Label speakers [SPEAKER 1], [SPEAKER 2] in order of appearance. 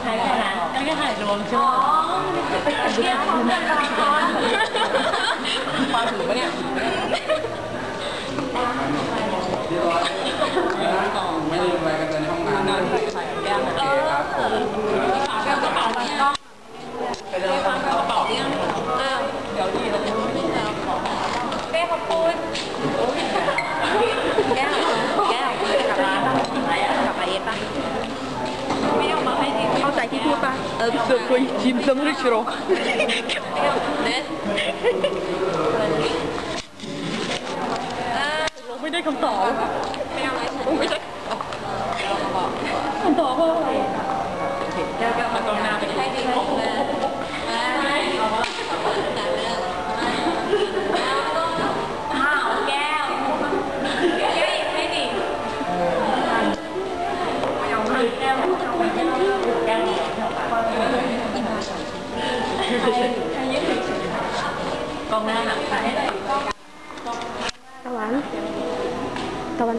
[SPEAKER 1] ใช้แค่นั้นแล้วก็ถ่ายรวมช่วง
[SPEAKER 2] เที่ยวของเพื่อนร้น
[SPEAKER 3] ฟังปะเนี่ย
[SPEAKER 4] ไม่ลืมอะไรกันในห้องน้ำนอนใ
[SPEAKER 3] ส่ใส่ย่างโอเค
[SPEAKER 4] ครับผ
[SPEAKER 2] มฝากกรป๋าไว้ก
[SPEAKER 3] ไปฟังก
[SPEAKER 2] ระเป๋าเนี่ยอ้า
[SPEAKER 3] เดี๋ยวดีเราจะไม่ได้
[SPEAKER 2] ของเป้ขอบคุณ Отсохой,
[SPEAKER 1] Дим,
[SPEAKER 5] там рычарок. Không biết đấy không tỏ
[SPEAKER 2] Không biết
[SPEAKER 5] đấy
[SPEAKER 1] con đang làm thế này
[SPEAKER 6] bạn các bạn